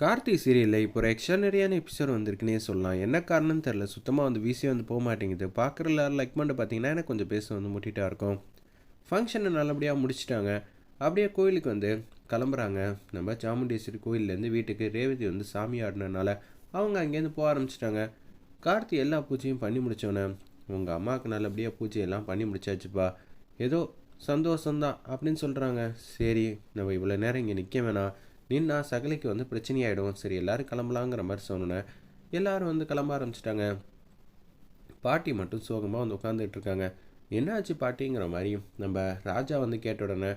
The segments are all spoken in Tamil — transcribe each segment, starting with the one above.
கார்த்தி சீரியலில் இப்போ ஒரு எக்ஸ்ட்ரானரியான எபிசோட் வந்திருக்குன்னே சொல்லலாம். என்ன காரணம்னு தெரில சுத்தமாக வந்து வீசி வந்து போக மாட்டேங்குது. பார்க்குற எல்லாரும் லைக் பண்ணிட்டு பார்த்தீங்கன்னா எனக்கு கொஞ்சம் பேச வந்து முட்டிட்டா இருக்கும். ஃபங்க்ஷனை நல்லபடியாக முடிச்சிட்டாங்க. அப்படியே கோயிலுக்கு வந்து கிளம்புறாங்க. நம்ம சாமுண்டேஸ்வரி கோயிலேருந்து வீட்டுக்கு ரேவதி வந்து சாமி ஆடினனால அவங்க அங்கேருந்து போக ஆரம்பிச்சிட்டாங்க. கார்த்தி எல்லா பூஜையும் பண்ணி முடித்தோன்னே உங்கள் அம்மாவுக்கு நல்லபடியாக பூஜையெல்லாம் பண்ணி முடிச்சாச்சுப்பா. ஏதோ சந்தோஷம்தான் அப்படின்னு சொல்கிறாங்க சரி நம்ம இவ்வளோ நேரம் இங்கே நிற்க வேணாம். நின்னா சகலைக்கு வந்து பிரச்சனையாயிடும். சரி எல்லாரும் கிளம்பலாங்கிற மாதிரி சொன்னேன் எல்லாரும் வந்து கிளம்ப ஆரம்பிச்சிட்டாங்க. பாட்டி மட்டும் சோகமாக வந்து உட்காந்துட்டு இருக்காங்க. என்னாச்சு பாட்டிங்கிற மாதிரி நம்ம ராஜா வந்து கேட்ட உடனே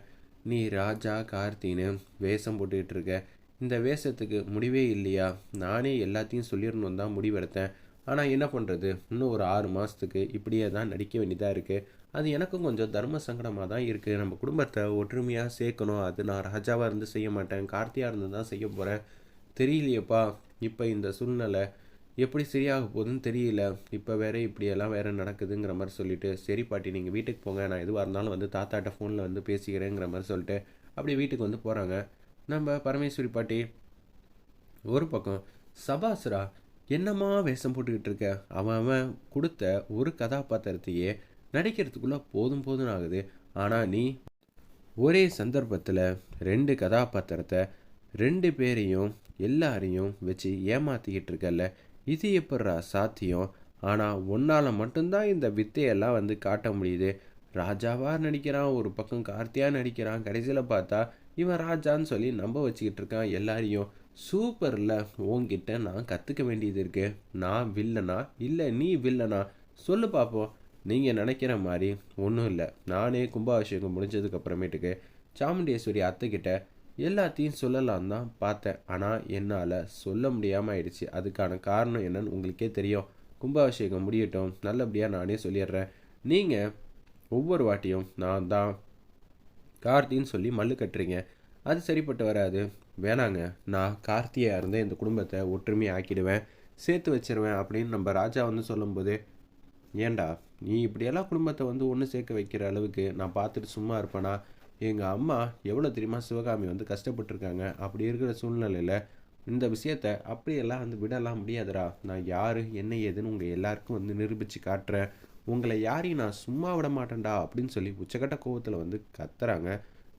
நீ ராஜா கார்த்தின்னு வேஷம் போட்டுக்கிட்டு இருக்க. இந்த வேஷத்துக்கு முடிவே இல்லையா? நானே எல்லாத்தையும் சொல்லிடணும் தான் முடிவெடுத்தேன். ஆனால் என்ன பண்ணுறது இன்னும் ஒரு ஆறு மாதத்துக்கு இப்படியே தான் நடிக்க வேண்டியதாக இருக்குது அது எனக்கும் கொஞ்சம் தர்ம சங்கடமாக தான் இருக்குது நம்ம குடும்பத்தை ஒற்றுமையாக சேர்க்கணும். அது நான் ராஜாவாக இருந்து செய்ய மாட்டேன். கார்த்தியாக இருந்து தான் செய்ய போகிறேன் தெரியலையேப்பா. இப்போ இந்த சூழ்நிலை எப்படி சரியாக போகுதுன்னு தெரியல. இப்போ வேறு இப்படியெல்லாம் வேறு நடக்குதுங்கிற மாதிரி சொல்லிட்டு சரி பாட்டி நீங்கள் வீட்டுக்கு போங்க. நான் எதுவாக இருந்தாலும் வந்து தாத்தாட்ட ஃபோனில் வந்து பேசிக்கிறேங்கிற மாதிரி சொல்லிட்டு அப்படி வீட்டுக்கு வந்து போகிறாங்க நம்ம பரமேஸ்வரி பாட்டி ஒரு பக்கம் சபாஸ்ரா என்னம்மா வேஷம் போட்டுக்கிட்டு இருக்க? அவன் அவன் கொடுத்த ஒரு கதாபாத்திரத்தையே நடிக்கிறதுக்குள்ளே போதும் போதும் ஆகுது. ஆனால் நீ ஒரே சந்தர்ப்பத்தில் ரெண்டு கதாபாத்திரத்தை ரெண்டு பேரையும் எல்லாரையும் வச்சு ஏமாற்றிக்கிட்டு இருக்கல்ல. இது எப்பட்றா சாத்தியம்? ஆனால் உன்னால் மட்டும்தான் இந்த வித்தையெல்லாம் வந்து காட்ட முடியுது. ராஜாவாக நடிக்கிறான் ஒரு பக்கம் கார்த்தியாக நடிக்கிறான் கடைசியில் பார்த்தா இவன் ராஜான்னு சொல்லி நம்ப வச்சுக்கிட்டு இருக்கான் எல்லாரையும். சூப்பரில் உங்ககிட்ட நான் கற்றுக்க வேண்டியது இருக்குது நான் வில்லனா? இல்லை நீ வில்லனா? சொல்லு பார்ப்போம் நீங்கள் நினைக்கிற மாதிரி ஒன்றும் இல்லை. நானே கும்பாபிஷேகம் முடிஞ்சதுக்கு அப்புறமேட்டுக்கு சாமுண்டேஸ்வரி அத்தைக்கிட்ட எல்லாத்தையும் சொல்லலாம் தான் பார்த்தேன். ஆனால் என்னால் சொல்ல முடியாமல் ஆயிடுச்சு. அதுக்கான காரணம் என்னன்னு உங்களுக்கே தெரியும். கும்பாபிஷேகம் முடியட்டும். நல்லபடியாக நானே சொல்லிடுறேன். நீங்கள் ஒவ்வொரு வாட்டியும் நான் தான் கார்த்தின்னு சொல்லி மல்லு கட்டுறீங்க. அது சரிப்பட்டு வராது. வேணாங்க. நான் கார்த்தியாக இருந்தே இந்த குடும்பத்தை ஒற்றுமையாக ஆக்கிடுவேன் சேர்த்து வச்சிருவேன் அப்படின்னு நம்ம ராஜா வந்து சொல்லும்போது ஏண்டா நீ இப்படியெல்லாம் குடும்பத்தை வந்து ஒன்று சேர்க்க வைக்கிற அளவுக்கு நான் பார்த்துட்டு சும்மா இருப்பேனா? எங்கள் அம்மா எவ்வளோ தெரியுமா சிவகாமி வந்து கஷ்டப்பட்டுருக்காங்க. அப்படி இருக்கிற சூழ்நிலையில் இந்த விஷயத்த அப்படியெல்லாம் வந்து விடலாம் முடியாதுடா. நான் யார் என்ன ஏதுன்னு உங்கள் எல்லாருக்கும் வந்து நிரூபித்து காட்டுறேன். உங்களை யாரையும் நான் சும்மா விட மாட்டேன்டா அப்படின்னு சொல்லி உச்சக்கட்ட கோவத்தில் வந்து கத்துறாங்க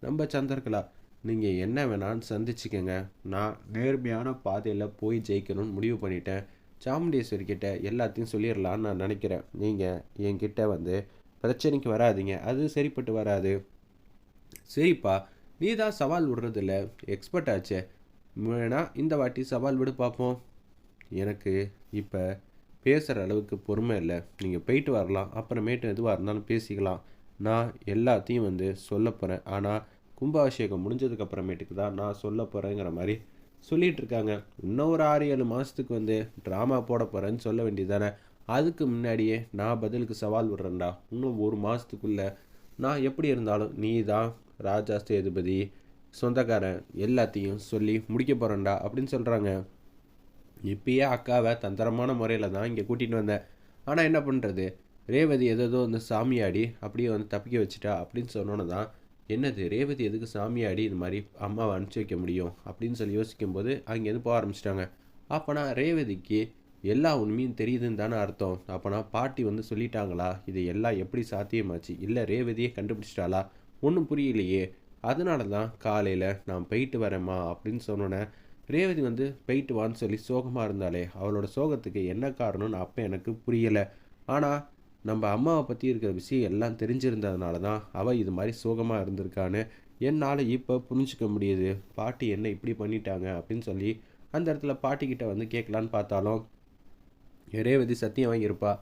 நம்ம சந்திரகலா நீங்கள் என்ன வேணான்னு சந்திச்சுக்கோங்க. நான் நேர்மையான பாதையில் போய் ஜெயிக்கணும்னு முடிவு பண்ணிட்டேன். சாமுண்டேஸ்வரி கிட்ட எல்லாத்தையும் சொல்லிடலான்னு நான் நினைக்கிறேன். நீங்கள் என்கிட்ட வந்து பிரச்சனைக்கு வராதீங்க. அது சரிப்பட்டு வராது. சரிப்பா நீ தான் சவால் விடுறதில்ல. எக்ஸ்பர்ட் ஆச்சே. வேணா இந்த வாட்டி சவால் விடு பார்ப்போம். எனக்கு இப்போ பேசுகிற அளவுக்கு பொறுமை இல்லை. நீங்கள் போயிட்டு வரலாம். அப்புறமேட்டு எதுவாக இருந்தாலும் பேசிக்கலாம். நான் எல்லாத்தையும் வந்து சொல்ல போகிறேன் ஆனால் கும்பாபிஷேகம் முடிஞ்சதுக்கு அப்புறமேட்டுக்கு தான் நான் சொல்ல போகிறேங்கிற மாதிரி சொல்லிகிட்டு இருக்காங்க இன்னும் ஒரு ஆறு ஏழு மாதத்துக்கு வந்து ட்ராமா போட போகிறேன்னு சொல்ல வேண்டியதானே அதுக்கு முன்னாடியே நான் பதிலுக்கு சவால் விடுறேன்டா. இன்னும் ஒரு மாதத்துக்குள்ளே நான் எப்படி இருந்தாலும் நீ தான் ராஜா சேதுபதி சொந்தக்காரன் எல்லாத்தையும் சொல்லி முடிக்க போகிறேன்டா அப்படின்னு சொல்கிறாங்க இப்பயே அக்காவை தந்திரமான முறையில் தான் இங்கே கூட்டிகிட்டு வந்தேன். ஆனால் என்ன பண்ணுறது ரேவதி ஏதோ வந்து சாமியாடி அப்படியே வந்து தப்பிக்க வச்சுட்டா அப்படின்னு சொன்னோன்னு தான் என்னது ரேவதி எதுக்கு சாமியாடி இது மாதிரி அம்மாவை அனுப்பிச்சி வைக்க முடியும்? அப்படின்னு சொல்லி யோசிக்கும்போது அங்கேருந்து போக ஆரம்பிச்சிட்டாங்க. அப்போனா ரேவதிக்கு எல்லா உண்மையும் தெரியுதுன்னு தானே அர்த்தம். அப்போனா பாட்டி வந்து சொல்லிட்டாங்களா இது எல்லாம் எப்படி சாத்தியமாச்சு? இல்லை ரேவதியே கண்டுபிடிச்சிட்டாளா? ஒன்றும் புரியலையே. அதனால தான் காலையில் நான் போயிட்டு வரேம்மா அப்படின்னு சொன்னோன்னே ரேவதி வந்து போயிட்டு வான்னு சொல்லி சோகமாக இருந்தாலே அவளோட சோகத்துக்கு என்ன காரணம்னு அப்போ எனக்கு புரியலை. ஆனால் நம்ம அம்மாவை பற்றி இருக்கிற விஷயம் எல்லாம் தெரிஞ்சிருந்ததுனால தான் அவள் இது மாதிரி சோகமாக இருந்திருக்கான்னு என்னால் இப்போ புரிஞ்சிக்க முடியுது. பாட்டி என்ன இப்படி பண்ணிட்டாங்க அப்படின்னு சொல்லி அந்த இடத்துல பாட்டிக்கிட்ட வந்து கேட்கலான்னு பார்த்தாலும் ரேவதி சத்தியம் வாங்கியிருப்பா.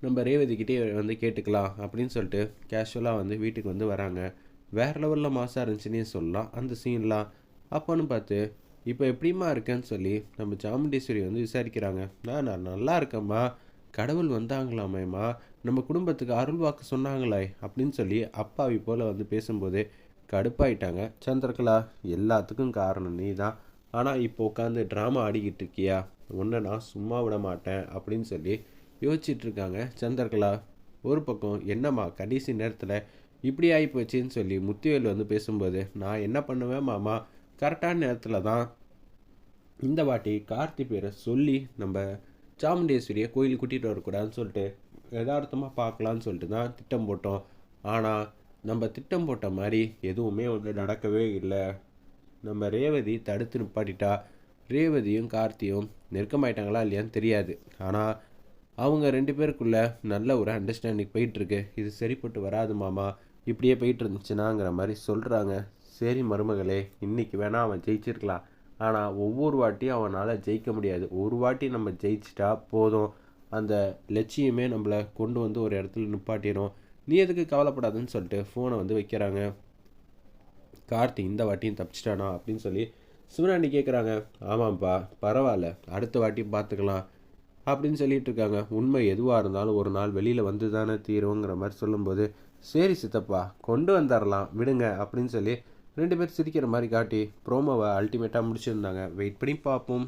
நம்ம ரேவதிக்கிட்டே வந்து கேட்டுக்கலாம் அப்படின்னு சொல்லிட்டு கேஷுவலாக வந்து வீட்டுக்கு வந்து வராங்க. வேறு லெவலில் மாசாக இருந்துச்சுன்னே சொல்லலாம். அந்த சீன்லாம் அப்போன்னு பார்த்து இப்போ எப்படிம்மா இருக்கேன்னு சொல்லி நம்ம சாமுண்டீஸ்வரி வந்து விசாரிக்கிறாங்க. நான் நான் நல்லா இருக்கேம்மா. கடவுள் வந்தாங்களாமேம்மா. நம்ம குடும்பத்துக்கு அருள் வாக்கு சொன்னாங்களே அப்படின்னு சொல்லி அப்பாவி போல் வந்து பேசும்போது கடுப்பாயிட்டாங்க. சந்திரகலா எல்லாத்துக்கும் காரணம் நீ தான் ஆனால் இப்போ உட்காந்து ட்ராமா ஆடிக்கிட்டு இருக்கியா? உன்னை நான் சும்மா விட மாட்டேன் அப்படின்னு சொல்லி யோசிச்சிட்ருக்காங்க சந்திரகலா. ஒரு பக்கம் என்னம்மா கடைசி நேரத்தில் இப்படி ஆகி போச்சுன்னு சொல்லி முத்துவேல் வந்து பேசும்போது நான் என்ன பண்ணுவேன் மாமா? கரெக்டான நேரத்தில் தான் இந்த வாட்டி கார்த்தி பேரை சொல்லி நம்ம சாமுண்டேஸ்வரியை கோயிலுக்கு கூட்டிகிட்டு வரக்கூடாதுன்னு சொல்லிட்டு யதார்த்தமாக பார்க்கலான்னு சொல்லிட்டு தான் திட்டம் போட்டோம். ஆனால் நம்ம திட்டம் போட்ட மாதிரி எதுவுமே வந்து நடக்கவே இல்லை. நம்ம ரேவதி தடுத்து நிப்பாட்டிட்டா. ரேவதியும் கார்த்தியும் நெருக்கமாயிட்டாங்களா இல்லையான்னு தெரியாது. ஆனால் அவங்க ரெண்டு பேருக்குள்ள நல்ல ஒரு அண்டர்ஸ்டாண்டிங் போயிட்டுருக்கு. இது சரிப்பட்டு வராது மாமா. இப்படியே போயிட்டு இருந்துச்சுனாங்கிற மாதிரி சொல்கிறாங்க சரி மருமகளே இன்னைக்கு வேணால் அவன் ஜெயிச்சிருக்கலாம். ஆனால் ஒவ்வொரு வாட்டியும் அவனால் ஜெயிக்க முடியாது. ஒரு வாட்டி நம்ம ஜெயிச்சிட்டா போதும். அந்த லட்சியமே நம்மளை கொண்டு வந்து ஒரு இடத்துல நிப்பாட்டிடும் நீ எதுக்கு கவலைப்படாதுன்னு சொல்லிட்டு ஃபோனை வந்து வைக்கிறாங்க. கார்த்தி இந்த வாட்டியும் தப்பிச்சிட்டானா அப்படின்னு சொல்லி சிவனாண்டி கேட்குறாங்க ஆமாம்ப்பா பரவாயில்ல அடுத்த வாட்டி பார்த்துக்கலாம் அப்படின்னு சொல்லிட்டு இருக்காங்க. உண்மை எதுவாக இருந்தாலும் ஒரு நாள் வெளியில் வந்து தானே தீருங்கிற மாதிரி சொல்லும்போது சரி சித்தப்பா கொண்டு வந்துடலாம் விடுங்க அப்படின்னு சொல்லி ரெண்டு பேர் சிரிக்கிற மாதிரி காட்டி ப்ரோமோவை அல்டிமேட்டாக முடிச்சிருந்தாங்க. வெயிட் பண்ணி பார்ப்போம்.